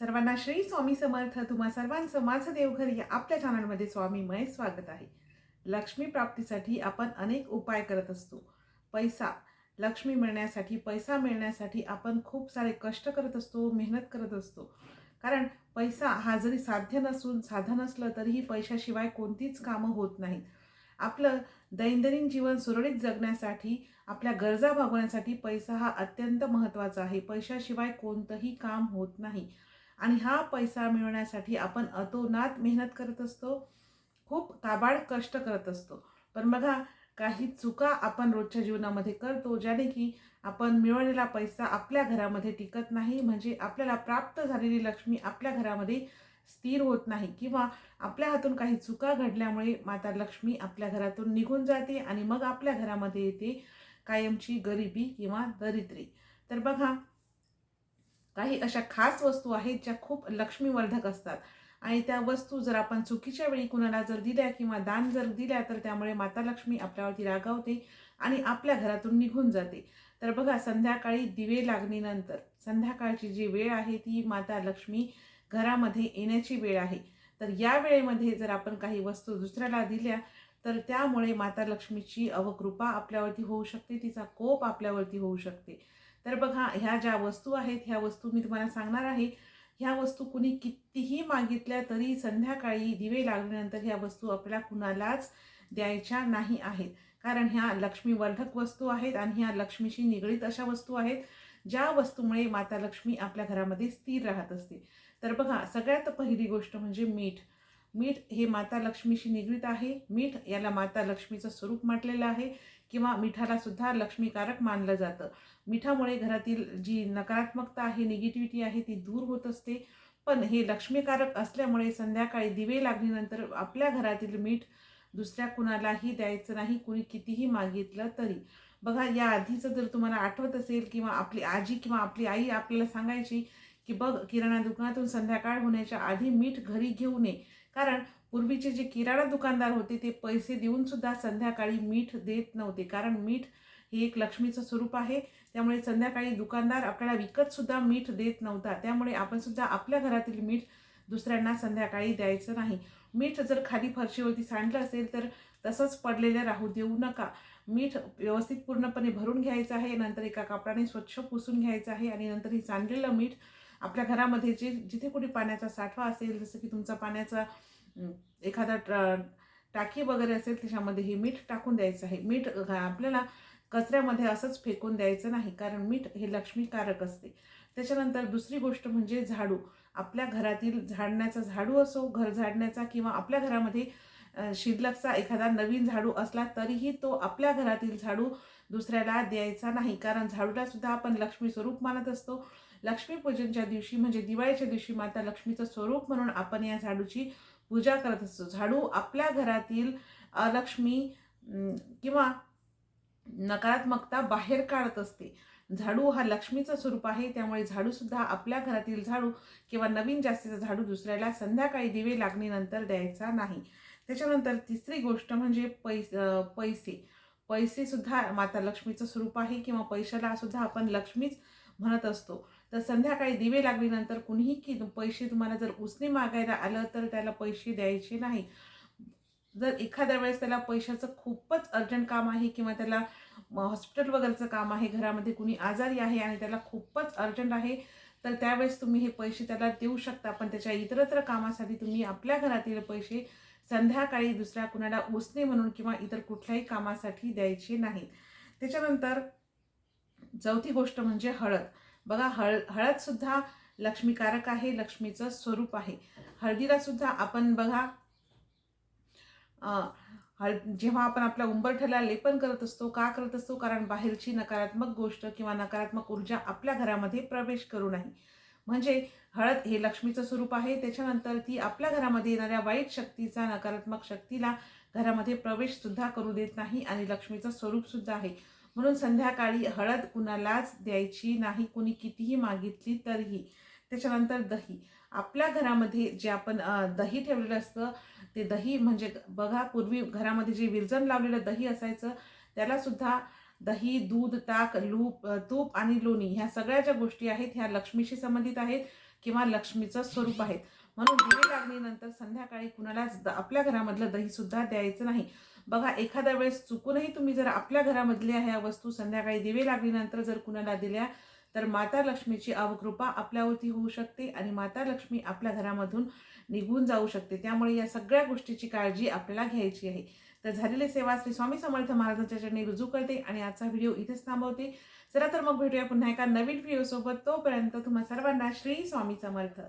सर्वांना श्री स्वामी समर्थ. तुम्हा सर्वांचं माझं देवघर या आपल्या चॅनलमध्ये स्वामीमय स्वागत आहे. लक्ष्मी प्राप्तीसाठी आपण अनेक उपाय करत असतो. पैसा. लक्ष्मी मिळण्यासाठी पैसा मिळण्यासाठी आपण खूप सारे कष्ट करत असतो मेहनत करत असतो. कारण पैसा हा जरी साध्य नसून साधन असलं तरीही पैशाशिवाय कोणतीच कामं होत नाहीत. आपलं दैनंदिन जीवन सुरळीत जगण्यासाठी आपल्या गरजा भागवण्यासाठी पैसा हा अत्यंत महत्त्वाचा आहे. पैशाशिवाय कोणतंही काम होत नाही. आणि हा पैसा मिळवण्यासाठी आपण अतोनात मेहनत करत असतो. खूप काबाड कष्ट करत असतो. पण बघा काही चुका आपण रोजच्या जीवनामध्ये करतो ज्याने की आपण मिळवलेला पैसा आपल्या घरामध्ये टिकत नाही. म्हणजे आपल्याला प्राप्त झालेली लक्ष्मी आपल्या घरामध्ये स्थिर होत नाही. किंवा आपल्या हातून काही चुका घडल्यामुळे माता लक्ष्मी आपल्या घरातून निघून जाते आणि मग आपल्या घरामध्ये येते कायमची गरिबी किंवा दरिद्री. तर बघा काही अशा खास वस्तू आहेत ज्या खूप लक्ष्मीवर्धक असतात. आणि त्या वस्तू जर आपण चुकीच्या वेळी कुणाला जर दिल्या किंवा दान जर दिल्या तर त्यामुळे माता लक्ष्मी आपल्यावरती रागावते आणि आपल्या घरातून निघून जाते. तर बघा संध्याकाळी दिवे लागणीनंतर संध्याकाळची जी वेळ आहे ती माता लक्ष्मी घरामध्ये येण्याची वेळ आहे. तर या वेळेमध्ये जर आपण काही वस्तू दुसऱ्याला दिल्या तर त्यामुळे माता लक्ष्मीची अवकृपा आपल्यावरती होऊ शकते तिचा कोप आपल्यावरती होऊ शकते. तर बघा ह्या ज्या वस्तू आहेत ह्या वस्तू मी तुम्हाला सांगणार आहे. ह्या वस्तू कुणी कितीही मागितल्या तरी संध्याकाळी दिवे लागल्यानंतर ह्या वस्तू आपल्याला कुणालाच द्यायच्या नाही आहेत. कारण ह्या लक्ष्मीवर्धक वस्तू आहेत आणि ह्या लक्ष्मीशी निगडीत अशा वस्तू आहेत ज्या वस्तूमुळे माता लक्ष्मी आपल्या घरामध्ये स्थिर राहत असते. तर बघा सगळ्यात पहिली गोष्ट म्हणजे मीठ. मीठ हे माता लक्ष्मीशी निगडीत आहे. मीठ याला माता लक्ष्मीचं स्वरूप म्हटलेलं आहे. किंवा मिठाला सुद्धा लक्ष्मीकारक मानलं जातं. मिठामुळे घरातील जी नकारात्मकता आहे निगेटिव्हिटी आहे ती दूर होत असते. पण हे लक्ष्मीकारक असल्यामुळे संध्याकाळी दिवे लागल्यानंतर आपल्या घरातील मीठ दुसऱ्या कुणालाही द्यायचं नाही कुणी कितीही मागितलं तरी. बघा या आधीचं जर तुम्हाला आठवत असेल किंवा आपली आजी किंवा आपली आई आपल्याला सांगायची की बघ किराणा दुकानातून संध्याकाळ होण्याच्या आधी मीठ घरी घेऊ नये. कारण पूर्वीचे जे किराणा दुकानदार होते ते पैसे देऊन सुद्धा संध्याकाळी मीठ देत नव्हते. कारण मीठ हे एक लक्ष्मीचं स्वरूप आहे. त्यामुळे संध्याकाळी दुकानदार आपल्याला विकत सुद्धा मीठ देत नव्हता. त्यामुळे आपण सुद्धा आपल्या घरातील मीठ दुसऱ्यांना संध्याकाळी द्यायचं नाही. मीठ जर खाली फरशीवरती सांडलं असेल तर तसंच पडलेलं राहू देऊ नका. मीठ व्यवस्थित पूर्णपणे भरून घ्यायचं आहे. नंतर एका कापडाने स्वच्छ पुसून घ्यायचं आहे आणि नंतर हे सांडलेलं मीठ आपल्या घरामध्ये जे जिथे कुठे पाण्याचा साठवा असेल जसं की तुमचा पाण्याचा एखादा टाकी वगैरे असेल त्याच्यामध्ये हे मीठ टाकून द्यायचं आहे. मीठ आपल्याला कचऱ्यामध्ये असंच फेकून द्यायचं नाही कारण मीठ हे लक्ष्मीकारक असते. त्याच्यानंतर दुसरी गोष्ट म्हणजे झाडू. आपल्या घरातील झाडण्याचा झाडू असो घर झाडण्याचा किंवा आपल्या घरामध्ये शिल्लकचा एखादा नवीन झाडू असला तरीही तो आपल्या घरातील झाडू दुसऱ्याला द्यायचा नाही. कारण झाडूला सुद्धा आपण लक्ष्मी स्वरूप मानत असतो. लक्ष्मीपूजनच्या दिवशी म्हणजे दिवाळीच्या दिवशी माता लक्ष्मीचं स्वरूप म्हणून आपण या झाडूची पूजा करत असतो. झाडू आपल्या घरातील लक्ष्मी किंवा नकारात्मकता बाहेर काढत असते. झाडू हा लक्ष्मीचं स्वरूप आहे त्यामुळे झाडूसुद्धा आपल्या घरातील झाडू किंवा नवीन जास्तीचा झाडू दुसऱ्याला संध्याकाळी दिवे लागणीनंतर द्यायचा नाही. त्याच्यानंतर तिसरी गोष्ट म्हणजे पैस पैसे. पैसेसुद्धा माता लक्ष्मीचं स्वरूप आहे किंवा पैशाला सुद्धा आपण लक्ष्मीच म्हणत असतो. तर संध्याकाळी दिवे लागल्यानंतर कुणीही की पैसे तुम्हाला जर उसने मागायला आलं तर त्याला पैसे द्यायचे नाही. जर एखाद्या वेळेस त्याला पैशाचं खूपच अर्जंट काम आहे किंवा त्याला हॉस्पिटल वगैरेचं काम आहे घरामध्ये कुणी आजारी आहे आणि त्याला खूपच अर्जंट आहे तर त्यावेळेस तुम्ही हे पैसे त्याला देऊ शकता. पण त्याच्या इतरत्र कामासाठी तुम्ही आपल्या घरातील पैसे संध्याकाळी दुसऱ्या कुणाला उसने म्हणून किंवा इतर कुठल्याही कामासाठी द्यायचे नाहीत. त्याच्यानंतर चौथी गोष्ट म्हणजे हळद. बघा हळ हळदसुद्धा लक्ष्मीकारक आहे लक्ष्मीचं स्वरूप आहे. हळदीला सुद्धा आपण बघा हळ जेव्हा आपण आपल्या उंबरठ्याला लेपन करत असतो का करत असतो? कारण बाहेरची नकारात्मक गोष्ट किंवा नकारात्मक ऊर्जा आपल्या घरामध्ये प्रवेश करू नाही. म्हणजे हळद हे लक्ष्मीचं स्वरूप आहे. त्याच्यानंतर ती आपल्या घरामध्ये येणाऱ्या वाईट शक्तीचा नकारात्मक शक्तीला घरामध्ये प्रवेशसुद्धा करू देत नाही आणि लक्ष्मीचं स्वरूपसुद्धा आहे. म्हणून संध्याकाळी हळद कुणालाच द्यायची नाही कुणी कितीही मागितली तरीही. त्याच्यानंतर दही. आपल्या घरामध्ये जे आपण दही ठेवलेलं असतं ते दही म्हणजे बघा पूर्वी घरामध्ये जे विरजन लावलेलं दही असायचं त्यालासुद्धा दही दूध ताक लूप तूप आणि लोणी ह्या सगळ्या ज्या गोष्टी आहेत ह्या लक्ष्मीशी संबंधित आहेत किंवा लक्ष्मीचं स्वरूप आहेत. म्हणून दिवे लागणीनंतर संध्याकाळी कुणालाच द- आपल्या घरामधलं दहीसुद्धा द्यायचं नाही. बघा एखाद्या वेळेस चुकूनही तुम्ही जर आपल्या घरामधल्या ह्या वस्तू संध्याकाळी दिवे लागल्यानंतर जर कुणाला दिल्या तर माता लक्ष्मीची अवकृपा आपल्यावरती होऊ शकते आणि माता लक्ष्मी आपल्या घरामधून निघून जाऊ शकते. त्यामुळे या सगळ्या गोष्टीची काळजी आपल्याला घ्यायची आहे. तर झालेली सेवा श्री स्वामी समर्थ महाराजांच्या चरणी रुजू करते आणि आजचा व्हिडिओ इथेच थांबवते. चला तर मग भेटूया पुन्हा एका नवीन व्हिडिओसोबत. तोपर्यंत तुम्हा सर्वांना श्री स्वामी समर्थ.